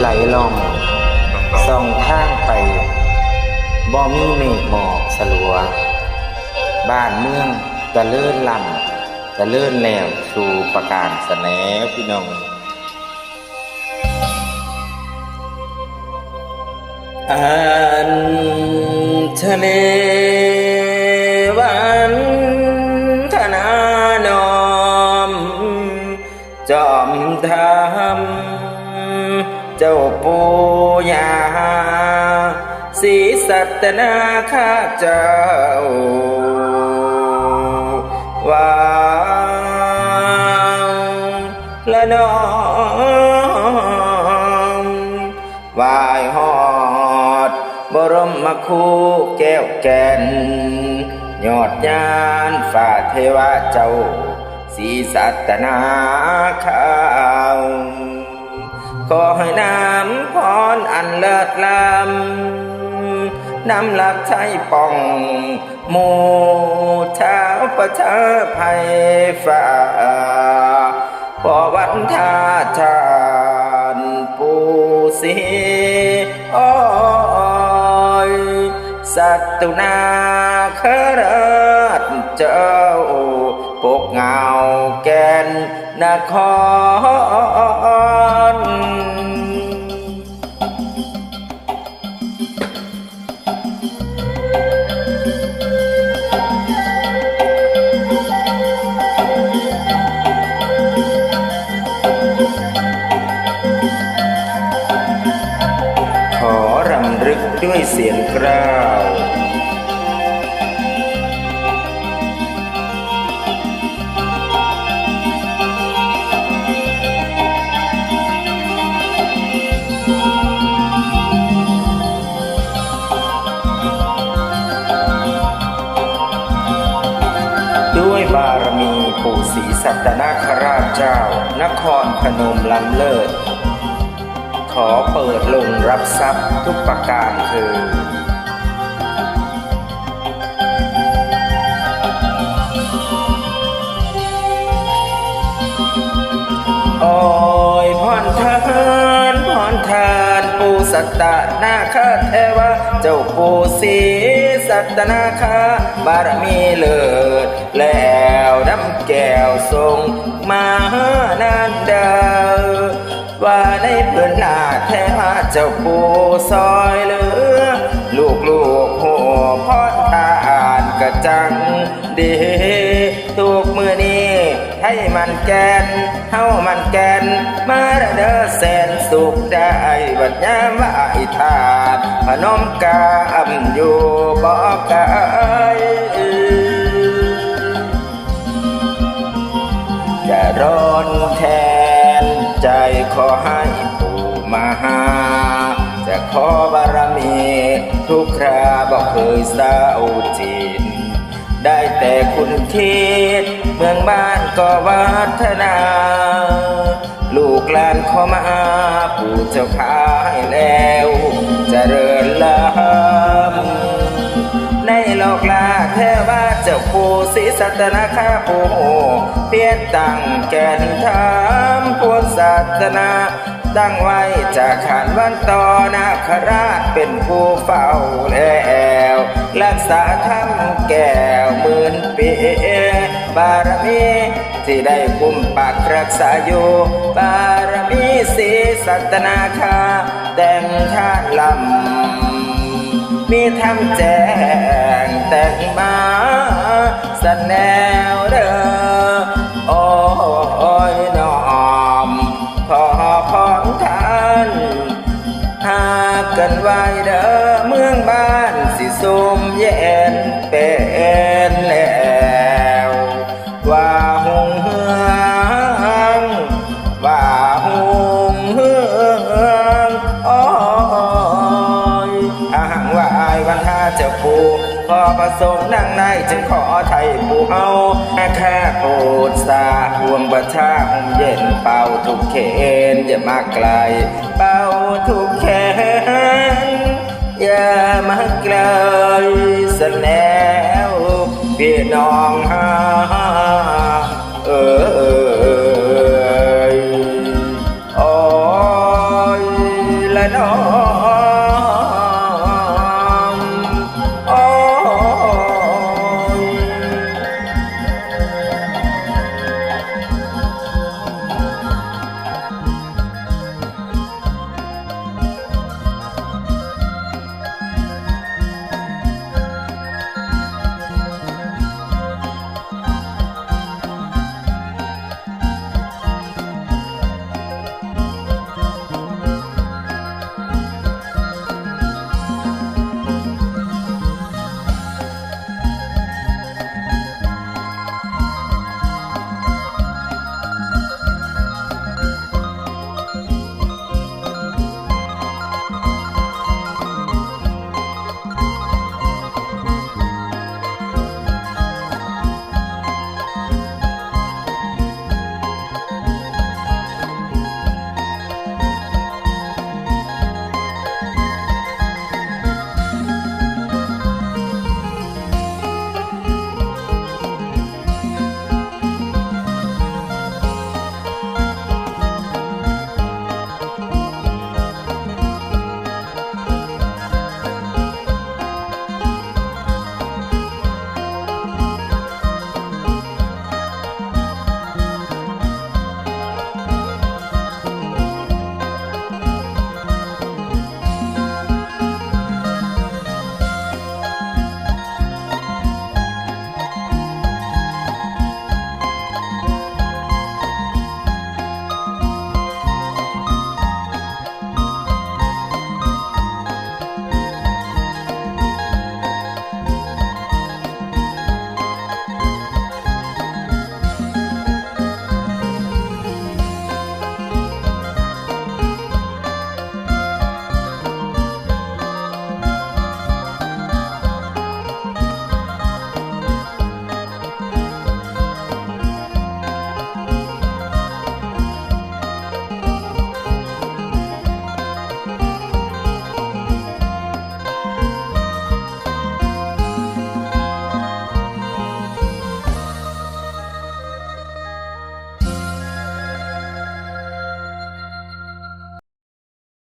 ไหลล่องส่องทางไปบ่มีเมฆหมอกสลัว บ้านเมืองจะเลื่อนลำจะเลื่อนแล้วสู่ประการสแนพี่น้องอันทะเล เจ้าปูยาสีสัตนาข้าเจ้าวางละน้องวายหอด บรมคูแก้วแก่น ยอดยานฝ่าเทวาเจ้าสีสัตนาข้า ขอให้น้ำพรอันเลิศล้ำนำหลักใช้ป้องหมู่เช้าประชาภัยฝ่าพอวันทาชานปูสีอ้อยสัตตุนาคราชเจ้าปกเงาแกนนคร เสียงกล้าวด้วยบารมีปู่ศรีสัตนาคราชเจ้า นครพนมล้ำเลิศ อเปิดลงรับทรัพย์ทุกประการคือโอ้ยพรทานพรทานปูสัตตนาคาเทวะ เจ้าปูสีสัตตนาคาบารมีเลิศแล้วน้ำแก้วทรงมานานดา ว่าในเพื่อนหน้าแท้ว่าเจ้าปูซอยเหลือ ลูกลูกหัวพ่อตาอ่านกระจังดีทุกมือนี้ ให้มันแกนเฮามันแกน มาเด้อแสนสุขได้บัดยามว่าไอ้ทานพนมกามอยู่บ่ไกลจะร้อนแท ขอให้ปู่มาหา จะขอบารมีทุกคราบอกเคยเศร้าจินได้แต่คุณคิดเมืองบ้านก็วัฒนา ลูกหลานขอมาปู่เจ้าขายแล้วจเจริญลำ ในโลกลาเทวาเจ้าปู่ศรีสัตนาคาปู่เพียรตั้งแก่นธรรมพุทธศาสนาตั้งไว้จากขานวันต่อนาคราชเป็นผู้เฝ้าแล้วรักษาธรรมแก้วหมื่นปีบารมีที่ได้คุ้มปักรักษาอยู่บารมีศรีสัตนาคาแต่งชาติลำ มีทำแจงแต่งมาสแนวเด้อโอ้ยน้อมขอพรท่านหากกันไว้ ผู้พอประสงค์ดังในจึงขอไทยผู้เอาแค่โปรดสาห่วงประชาหมเย็นเป่าทุกเขนอย่ามาไกล เป่าทุกเขนอย่ามาไกลสแล้วพี่น้องฮะ